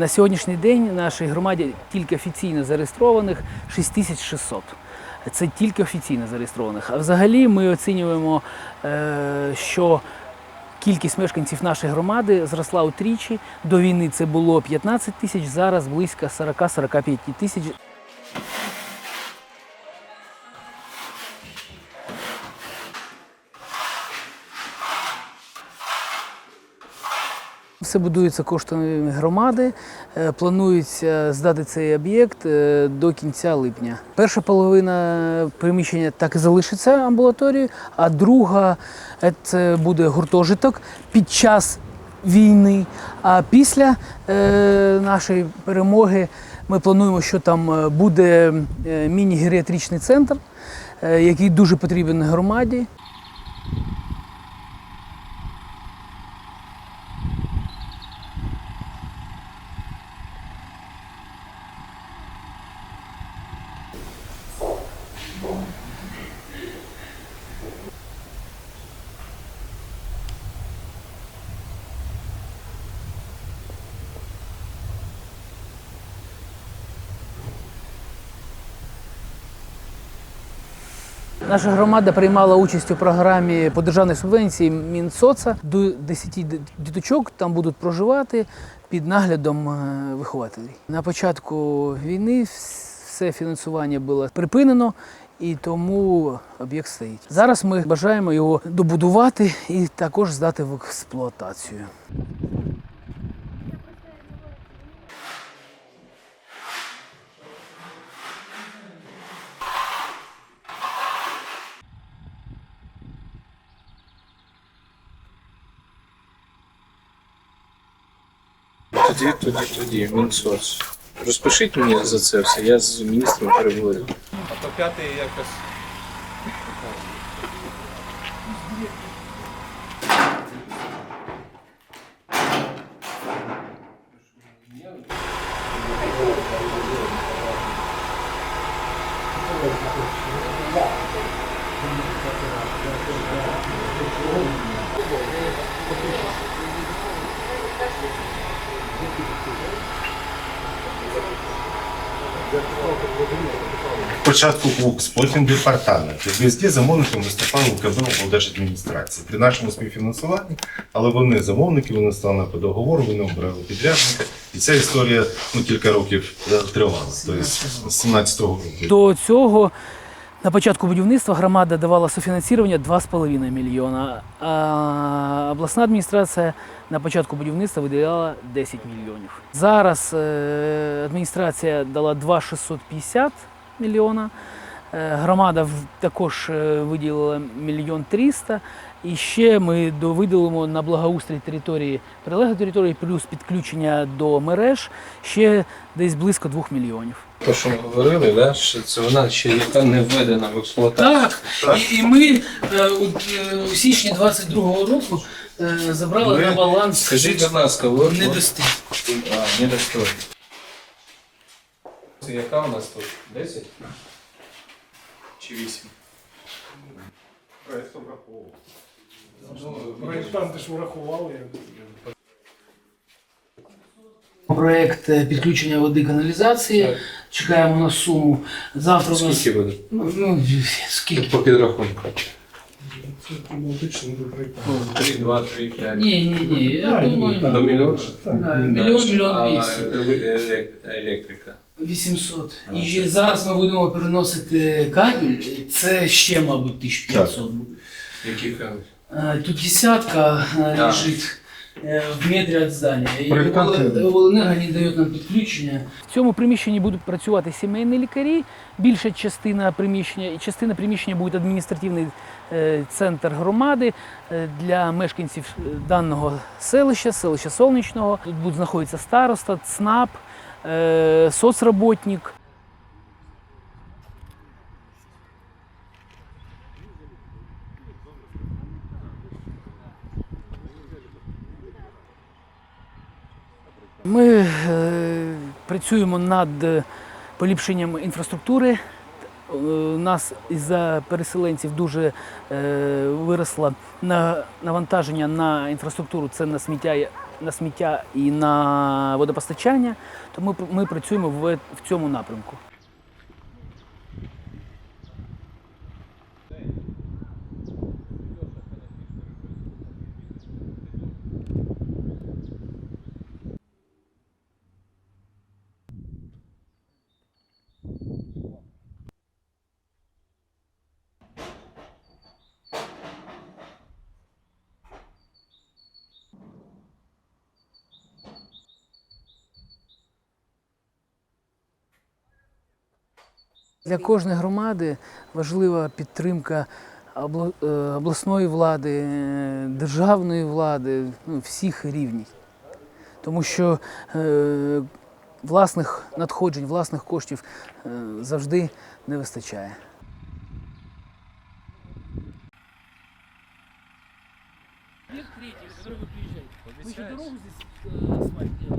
На сьогоднішній день в нашій громаді тільки офіційно зареєстрованих 6600. Це тільки офіційно зареєстрованих. А взагалі ми оцінюємо, е, що кількість мешканців нашої громади зросла утричі. До війни це було 15 тисяч, зараз близько 40-45 тисяч. Все будується коштами громади. Е, Планується здати цей об'єкт е, до кінця липня. Перша половина приміщення так і залишиться амбулаторією, а друга е, це буде гуртожиток під час війни. А після нашої перемоги ми плануємо, що там буде міні-геріатричний центр, який дуже потрібен громаді. Наша громада приймала участь у програмі по державній субвенції Мінсоца. До 10 діточок там будуть проживати під наглядом е, вихователів. На початку війни все фінансування було припинено. І тому об'єкт стоїть. Зараз ми бажаємо його добудувати і також здати в експлуатацію. Тоді, тоді, тоді, Мінсоц. Розпишіть мені за це все, я з міністром переговорю. А по п'ятий якось. Спочатку УКС, потім департамент. Везде замовником виступали УКБ облдержадміністрації при нашому співфінансуванні, але вони замовники, вони стали по договору, вони обрали підрядника. І ця історія ну, кілька років е, тривала, тобто з 17-го року. До цього на початку будівництва громада давала софінансування 2,5 мільйона, а обласна адміністрація на початку будівництва виділяла 10 мільйонів. Зараз е, адміністрація дала 2,650 мільйона. Е, Громада також е, виділила мільйон 300. І ще ми довиділимо на благоустрій території прилеглої території, плюс підключення до мереж ще десь близько 2 мільйонів. То, що ми говорили, да? що це вона ще яка не введена в експлуатацію. Так, і, і ми е, у, е, у січні 22-го року е, забрали Ми- на баланс Скажіть, будь ласка, от, недости. А, не достойно. Це яка у нас тут? 10? Чи 8? Проєктанти ж врахували. Проект е, підключення води каналізації. Так. Чекаємо на суму. Завтра у нас Скільки буде? ну, ну, скільки? По підрахунку. Проєктанта. 3, 2, 3, 5. Ні, ні, ні. Я А, думаю, До мільйона? да, мільйон, мільйон вісім. Електрика. 800. І ще зараз ми будемо переносити кабель. Це ще, мабуть, 1500 буде. Які кажуть? Е, Тут десятка е, Да. лежит е, в метрі від здання. І не дає нам підключення. В цьому приміщенні будуть працювати сімейні лікарі. Більша частина приміщення і частина приміщення буде адміністративний е, центр громади е, для мешканців е, даного селища, селища Сонячного. Тут будуть знаходитися староста, ЦНАП, соцработник. Ми е, працюємо над поліпшенням інфраструктури. Е, У нас із-за переселенців дуже е, виросло на навантаження на інфраструктуру. Це на сміття на сміття і на водопостачання, тому ми, працюємо в цьому напрямку. Для кожної громади важлива підтримка обла- е, обласної влади, е, державної влади, ну, всіх рівнів. Тому що е, власних надходжень, власних коштів е, завжди не вистачає. Объект третий, который вы приезжаете. Мы еще дорогу здесь асфальт делаем. Завтра